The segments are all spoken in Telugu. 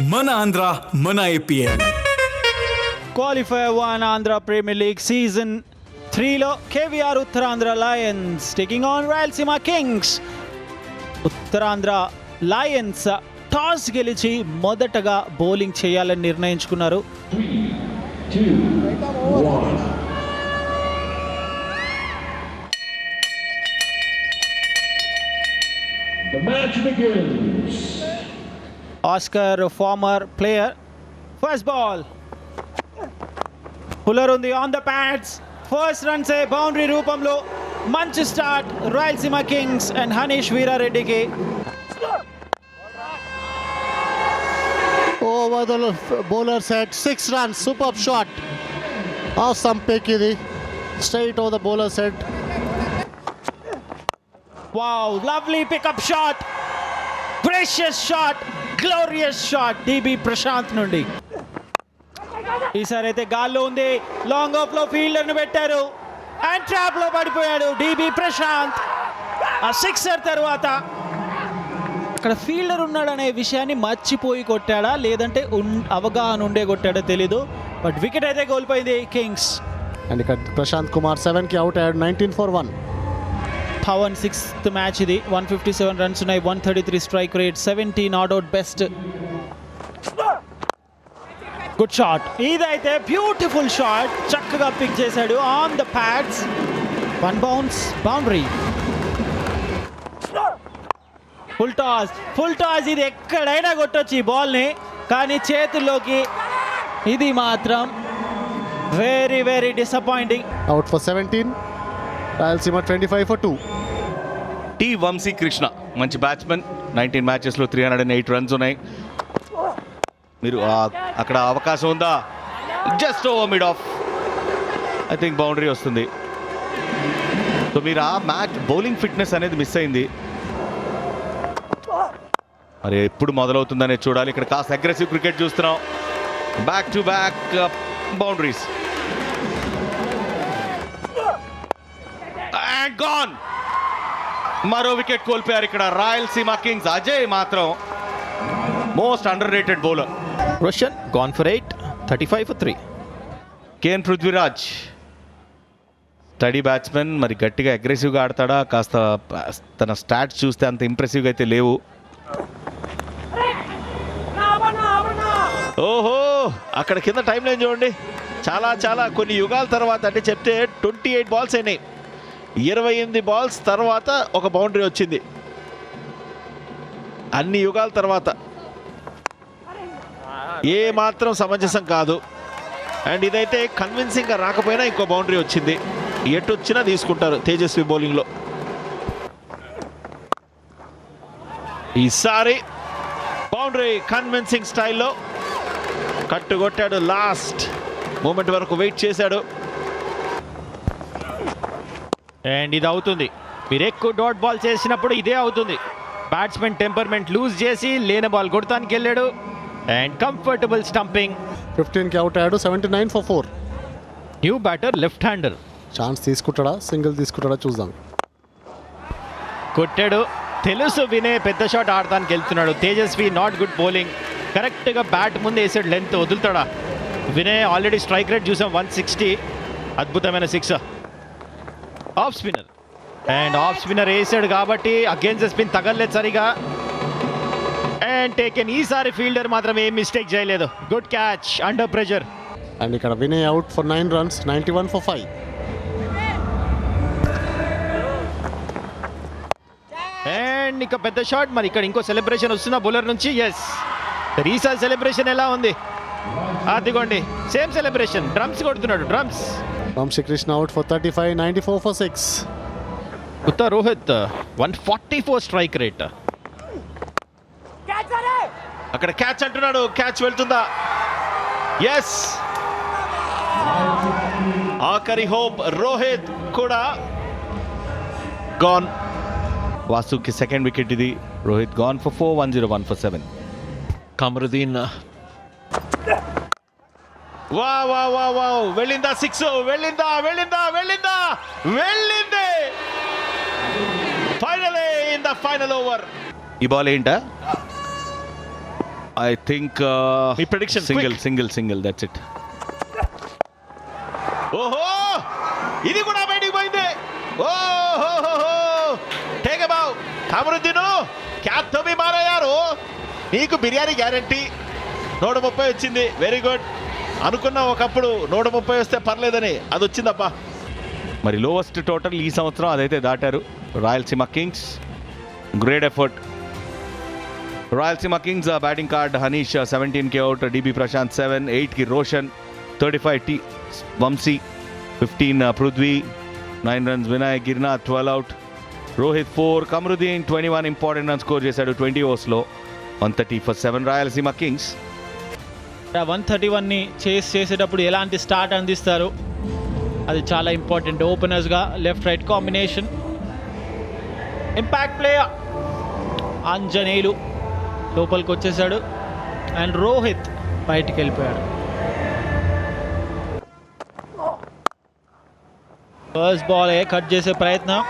ఉత్తరాంధ్ర మన IPL. Qualifier one Andhra Premier League season త్రీలో KVR Uttarandhra Lions taking on Rayalaseema Kings. Uttarandhra Lions toss గెలిచి మొదటగా బౌలింగ్ చేయాలని నిర్ణయించుకున్నారు. The match begins. Oscar former player first ball puller ఉంది on the pads first runs boundary రూపంలో మంచి start Rayalaseema kings and Hanish వీరారెడ్డికి Over the bowler set, six runs, superb shot. Awesome pick ఇది straight over the bowler set. Wow lovely pickup shot precious shot glorious shot DB Prashant నుండి. ఈసారి అయితే గాల్లో ఉంది. లాంగ్ ఆఫ్లో ఫీల్డర్ను పెట్టారు. అండ్ ట్రాప్లో పడిపోయాడు డిబి ప్రశాంత్ ఆ సిక్సర్ తర్వాత అక్కడ ఫీల్డర్ ఉన్నాడనే విషయాన్ని మర్చిపోయి కొట్టాడా? లేదంటే అవగాహన ఉండే కొట్టాడో తెలీదు. బట్ వికెట్ అయితే కోల్పోయింది కింగ్స్ అండ్ ఇక్కడ ప్రశాంత్ కుమార్ సెవెన్కి అవుట్ అయ్యాడు nineteen four one Dhawan sixth match ఇది. వన్ ఫిఫ్టీ సెవెన్ రన్స్ ఉన్నాయి. One thirty three strike rate seventy not out best good shot ఇదైతే బ్యూటిఫుల్ షాట్ చక్కగా పిక్ చేశాడు. On the pads one bounce boundary full toss full toss ఇది ఎక్కడైనా కొట్టొచ్చు ఈ బాల్ని కానీ చేతుల్లోకి ఇది మాత్రం very very disappointing out for seventeen Rayalaseema twenty five for two. T Vamshi Krishna మంచి batsmen nineteen మ్యాచెస్లో three hundred and eight runs ఉన్నాయి. మీరు అక్కడ అవకాశం ఉందా? Just over mid off I think boundary వస్తుంది. సో మీరు ఆ మ్యాచ్ బౌలింగ్ ఫిట్నెస్ అనేది మిస్ అయింది. మరి ఎప్పుడు మొదలవుతుందనేది చూడాలి. ఇక్కడ కాస్త అగ్రెసివ్ క్రికెట్ చూస్తున్నాం. Back to back boundaries and gone మరో వికెట్ కోల్పోయారు ఇక్కడ రాయలసీమ కింగ్స్. అజయ్ మాత్రం most underrated bowler Roshan gone for eight thirty five for three KN Prithviraj steady batsmen మరి గట్టిగా అగ్రెసివ్గా ఆడతాడా? కాస్త తన స్టాట్స్ చూస్తే అంత ఇంప్రెసివ్గా అయితే లేవు. ఓహో అక్కడ కింద టైం లైన్ చూడండి. చాలా చాలా కొన్ని యుగాల తర్వాత అంటే చెప్తే ట్వంటీ ఎయిట్ బాల్స్ అయినాయి. ఇరవై ఎనిమిది బాల్స్ తర్వాత ఒక బౌండరీ వచ్చింది. అన్ని యుగాల తర్వాత. ఏ మాత్రం సమంజసం కాదు. అండ్ ఇదైతే కన్విన్సింగ్గా రాకపోయినా ఇంకో బౌండరీ వచ్చింది. ఎటు వచ్చినా తీసుకుంటారు తేజస్వి బౌలింగ్లో. ఈసారి బౌండరీ కన్విన్సింగ్ స్టైల్లో కట్టుకొట్టాడు లాస్ట్ మూమెంట్ వరకు వెయిట్ చేశాడు. అండ్ ఇది అవుతుంది. మీరు ఎక్కువ డాట్ బాల్ చేసినప్పుడు ఇదే అవుతుంది. బ్యాట్స్మెన్ టెంపర్మెంట్ లూజ్ చేసి లేని బాల్ కొడతానికి వెళ్ళాడు. అండ్ కంఫర్టబుల్ స్టంపింగ్ ఫిఫ్టీన్కి అవుట్ అయ్యాడు. Seventy nine for four new batter left hander chance తీసుకుంటాడా? Single తీసుకుంటాడా? చూద్దాం. కొట్టాడు. తెలుసు వినే పెద్ద షాట్ ఆడటానికి వెళ్తున్నాడు. తేజస్వి నాట్ గుడ్ బౌలింగ్ కరెక్ట్గా బ్యాట్ ముందు వేసాడు లెంత్ వదులుతాడా? వినయ్ ఆల్రెడీ స్ట్రైక్ రేట్ చూసాం. వన్ సిక్స్టీ అద్భుతమైన six off spinner and off spinner వేసాడు కాబట్టి అగేన్స్ స్పిన్ తగలలేదు సరిగా. అండ్ టేకెన్ ఈసారి ఫీల్డర్ మాత్రం ఏం మిస్టేక్ చేయలేదు. Good catch under pressure and ఇక్కడ Vinay out for nine runs ninety one for five and ఇక పెద్ద షాట్ మరి ఇక్కడ ఇంకో సెలబ్రేషన్ వస్తున్న బౌలర్ నుంచి ఎస్ ఈసారి సెలబ్రేషన్ ఎలా ఉంది? అదిగోండి సేమ్ సెలబ్రేషన్ డ్రమ్స్ కొడుతున్నాడు drums for thirty five ninety four for six ఉత్త Rohit one forty four strike rate అక్కడ క్యాచ్ అంటున్నాడు. క్యాచ్ వెళ్తుందా? ఎస్ ఆఖరి హోప్ రోహిత్ కూడా గాన్ వాసుకి సెకండ్ వికెట్ ఇది. Rohit gone for four one zero one for seven Kamaruddin వా వా వా వా వెళ్ళిందా సిక్స్? వెళ్ళిందా వెళ్ళిందా వెళ్ళిందా? వెళ్ళింది. Final in the final over ఈ బాల్ ఏంటా? ఐ థింక్ మీ prediction, single. Single single that's it ఓహో! ఇది కూడా బయటికి పోయింది. ఓహో టేక్ అబౌ కమరుద్దీను క్యాప్తో మీ మారయ్యారు. నీకు బిర్యానీ గ్యారంటీ నూట ముప్పై వచ్చింది. వెరీ గుడ్ అనుకున్నా ఒకప్పుడు నూట ముప్పై వస్తే పర్లేదని. అది వచ్చిందబ్బా. మరి లోవెస్ట్ టోటల్ ఈ సంవత్సరం అదైతే దాటారు. Rayalaseema Kings great effort Rayalaseema Kings batting card Hanish సెవెంటీన్కి out DB Prashanth seven ఎయిట్కి Roshan thirty five T Vamshi fifteen Prithvi nine runs Vinayak Girinath twelve out Rohit four Kamaruddin twenty one important run score చేశాడు twenty ఓవర్స్లో one thirty for seven Rayalaseema Kings one thirty వన్ని చేసి చేసేటప్పుడు ఎలాంటి స్టార్ట్ అందిస్తారు? అది చాలా important. ఓపెనర్స్గా left right combination. Impact player Anjaneyulu లోపలికి వచ్చేసాడు అండ్ రోహిత్ బయటికి వెళ్ళిపోయాడు ఫస్ట్ బాల్ కట్ చేసే ప్రయత్నం.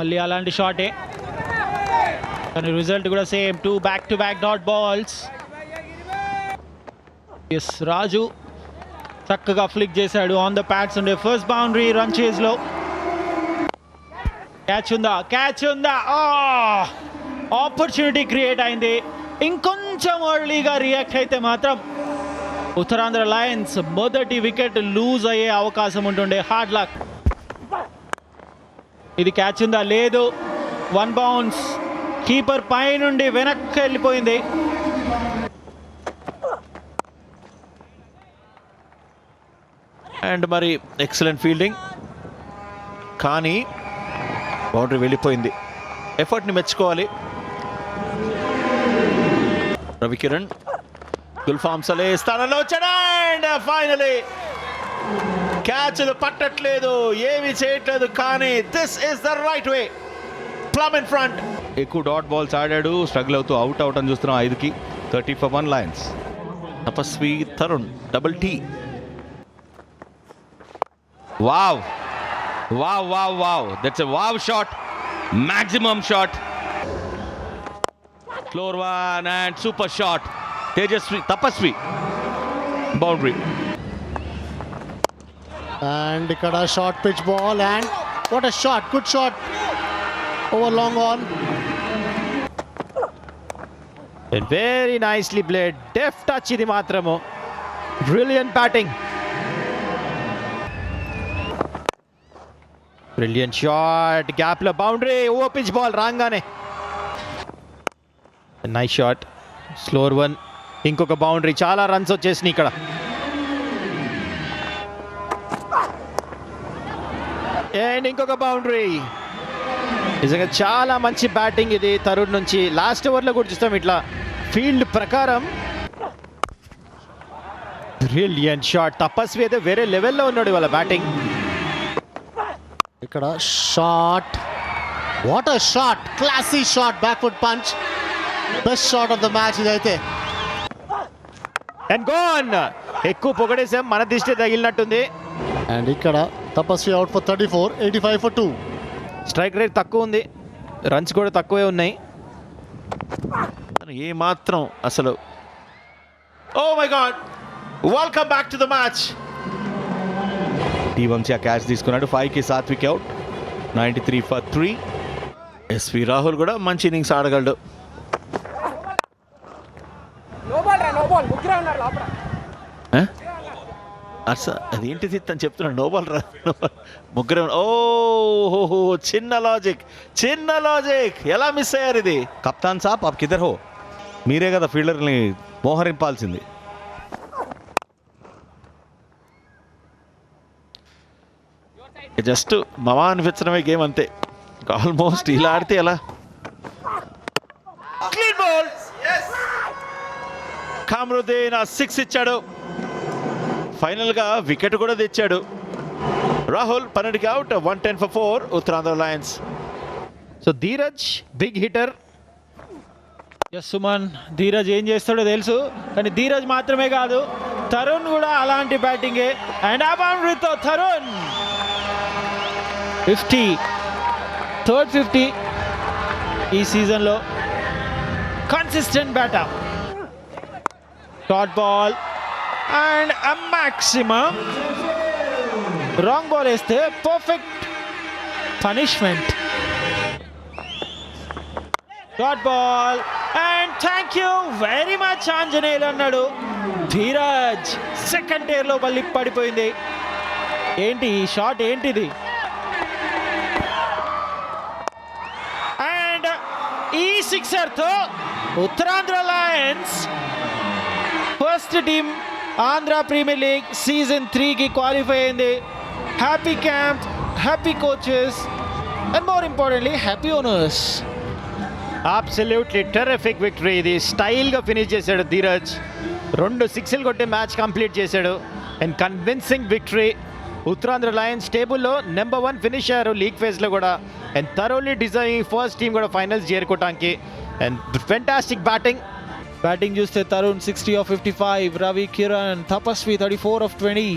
మళ్ళీ అలాంటి షాటే. కానీ రిజల్ట్ కూడా same two back to back dot balls S Raju చక్కగా ఫ్లిక్ చేశాడు. ఆన్ ద ప్యాట్స్ ఉండే ఫస్ట్ బౌండరీ రన్ చేజ్లో క్యాచ్ ఉందా? క్యాచ్ ఉందా? ఆపర్చునిటీ క్రియేట్ అయింది. ఇంకొంచెం ఎర్లీగా రియాక్ట్ అయితే మాత్రం ఉత్తరాంధ్ర లయన్స్ మొదటి వికెట్ లూజ్ అయ్యే అవకాశం ఉంటుండే. హార్డ్ లక్ ఇది క్యాచ్ ఉందా? లేదు. వన్ బౌన్స్ కీపర్ పై నుండి వెనక్కి వెళ్ళిపోయింది. అండ్ మరి ఎక్సలెంట్ ఫీల్డింగ్. కానీ బౌండరీ వెళ్ళిపోయింది. ఎఫర్ట్ని మెచ్చుకోవాలి. రవికిరణ్ గుల్ఫామ్ సలే స్థానంలో వచ్చాడు. అండ్ ఫైనలీ క్యాచ్లు పట్టట్లేదు. ఏమి చేయట్లేదు. కానీ this is the right way. Plum in front. ఎక్కువ డాట్ బాల్స్ ఆడాడు. స్ట్రగుల్ అవుతూ అవుట్ అవుట్ అని చూస్తున్నాం ఐదుకి. Thirty for one Lions Tapaswi Tarun double T wow wow wow wow that's a wow shot maximum shot floor one and super shot Tejaswi Tapaswi boundary and ఇక్కడ short pitch ball and what a shot good shot over long on very nicely played deft touch ఇది మాత్రము. బ్రిలియన్ బ్యాటింగ్ బ్రిలియన్ షాట్ గ్యాప్లో బౌండరీ ఓ పిచ్ బాల్ రాగానే. Nice shot. స్లోర్ వన్ ఇంకొక బౌండరీ చాలా రన్స్ వచ్చేసినాయి ఇక్కడ. అండ్ ఇంకొక బౌండరీ నిజంగా చాలా మంచి బ్యాటింగ్ ఇది తరుణ్ నుంచి. లాస్ట్ ఓవర్లో కూడా చూస్తాం ఇట్లా ఫీల్డ్ ప్రకారం. బ్రిలియన్ షాట్ తపస్వి అయితే వేరే లెవెల్లో ఉన్నాడు వాళ్ళ బ్యాటింగ్. ఇక్కడ shot. What a shot classy shot backward punch best shot of the match ఇదైతే. అండ్ గోన్ ఎక్కువ పొగడేసాం మన దిష్టి తగిలినట్టుంది. అండ్ ఇక్కడ Tapaswi out for thirty four eighty five for two strike rate తక్కువ ఉంది. రన్స్ కూడా తక్కువే ఉన్నాయి. ఏ మాత్రం అసలు ఓ my god welcome back to the match T Vamshi ఆ క్యాచ్ తీసుకున్నాడు. ఫైవ్కి Satvik out. Ninety three for three. SV Rahul కూడా మంచి ఇన్నింగ్స్ ఆడగలడు. ఏ? అర్స అదేంటిది తను చెప్తున్నాడు నోబాల్ రా? ముగ్గురు ఓహో చిన్న లాజిక్ చిన్న లాజిక్ ఎలా మిస్ అయ్యారు ఇది? కప్తాన్ సాబ్ అప్ కిదర్ హో. మీరే కదా ఫీల్డర్ని మోహరింపాల్సింది. జస్ట్ మమా అనిపించడమే గేమ్ అంతే. ఆల్మోస్ట్ ఇలా ఆడితే ఎలా? క్లీన్ బాల్ కామరుద్దీన్ ఆ సిక్స్ ఇచ్చాడు. ఫైనల్గా వికెట్ కూడా తెచ్చాడు. Rahul పన్నెండుకి out one ten for four Uttarandhra Lions. So Dheeraj big hitter S Suman Dheeraj ఏం చేస్తాడో తెలుసు కానీ ధీరజ్ మాత్రమే కాదు తరుణ్ కూడా అలాంటి బ్యాటింగే అండ్ ఆ బౌండరీతో తరుణ్. ఫిఫ్టీ థర్డ్ ఫిఫ్టీ ఈ సీజన్లో consistent batter dot ball and a maximum wrong ball వేస్తే perfect punishment dot ball and thank you very much Anjaneyulu అన్నాడు. ధీరజ్ సెకండ్ టైర్లో మళ్ళీ పడిపోయింది. ఏంటి ఈ షాట్ ఏంటిది? అండ్ ఈ సిక్సర్తో Uttarandhra Lions first team Andhra Premier League season త్రీకి క్వాలిఫై అయింది. Happy camp happy coaches and more importantly happy owners absolutely terrific victory ఇది స్టైల్గా ఫినిష్ చేశాడు ధీరజ్. రెండు సిక్స్లు కొట్టి మ్యాచ్ కంప్లీట్ చేశాడు. And convincing victory Uttarandhra Lions టేబుల్లో నెంబర్ వన్ ఫినిష్ అయ్యారు లీగ్ ఫేజ్లో కూడా and thoroughly design first team కూడా ఫైనల్స్ చేరుకోవటానికి. అండ్ ఫెంటాస్టిక్ బ్యాటింగ్ బ్యాటింగ్ చూస్తే Tarun sixty off fifty five Ravi Kiran Tapaswi thirty four off twenty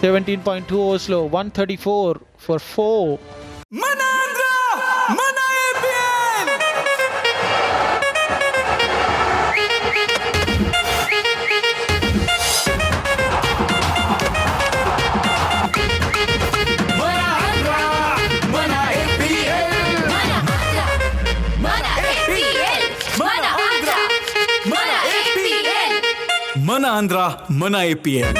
seventeen point two ఓవర్స్లో one thirty four for four మన ఆంధ్ర మన ఏపీఎల్